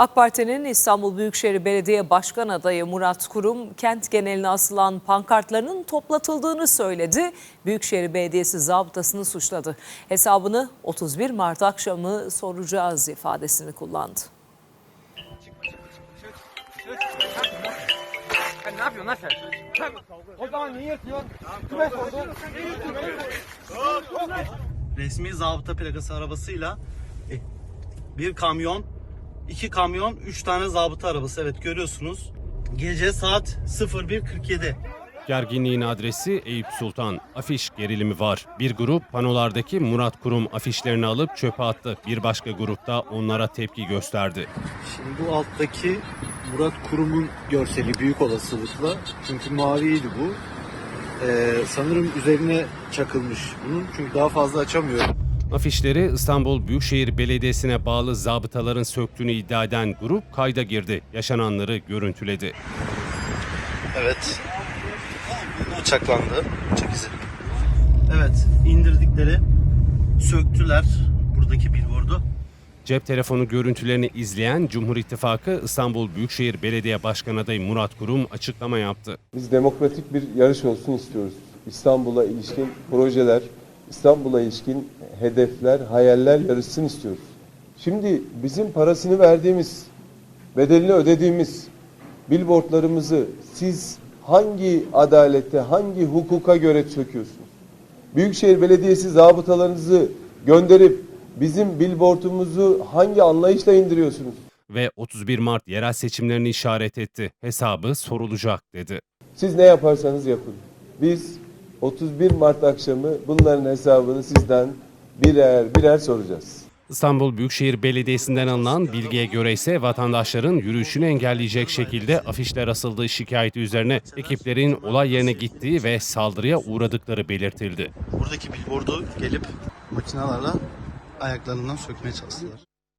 AK Parti'nin İstanbul Büyükşehir Belediye Başkan adayı Murat Kurum kent geneline asılan pankartlarının toplatıldığını söyledi. Büyükşehir Belediyesi zabıtasını suçladı. Hesabını 31 Mart akşamı soracağız ifadesini kullandı. Sen ne yapıyorsun lan sen? O zaman niye yırtıyorsun? Kime sordun? resmi zabıta plakası arabasıyla e, bir kamyon, iki kamyon, üç tane zabıta arabası. Evet görüyorsunuz. Gece saat 01.47. Gerginliğin adresi Eyüp Sultan. Afiş gerilimi var. Bir grup panolardaki Murat Kurum afişlerini alıp çöpe attı. Bir başka grupta onlara tepki gösterdi. Şimdi bu alttaki Murat Kurum'un görseli büyük olasılıkla. Çünkü maviydi bu. Ee, sanırım üzerine çakılmış bunun. Çünkü daha fazla açamıyorum. Afişleri İstanbul Büyükşehir Belediyesi'ne bağlı zabıtaların söktüğünü iddia eden grup kayda girdi. Yaşananları görüntüledi. Evet. Bıçaklandı. Bıçak izi. Evet indirdikleri söktüler buradaki billboardu. Cep telefonu görüntülerini izleyen Cumhur İttifakı İstanbul Büyükşehir Belediye Başkanı adayı Murat Kurum açıklama yaptı. Biz demokratik bir yarış olsun istiyoruz. İstanbul'a ilişkin projeler, İstanbul'a ilişkin hedefler, hayaller yarışsın istiyoruz. Şimdi bizim parasını verdiğimiz, bedelini ödediğimiz billboardlarımızı siz hangi adalete, hangi hukuka göre söküyorsunuz? Büyükşehir Belediyesi zabıtalarınızı gönderip bizim billboardumuzu hangi anlayışla indiriyorsunuz? Ve 31 Mart yerel seçimlerini işaret etti. Hesabı sorulacak dedi. Siz ne yaparsanız yapın. Biz 31 Mart akşamı bunların hesabını sizden birer birer soracağız. İstanbul Büyükşehir Belediyesi'nden alınan bilgiye göre ise vatandaşların yürüyüşünü engelleyecek şekilde afişler asıldığı şikayeti üzerine ekiplerin olay yerine gittiği ve saldırıya uğradıkları belirtildi. Buradaki billboardu gelip makinalarla ayaklarından sökmeye çalıştılar.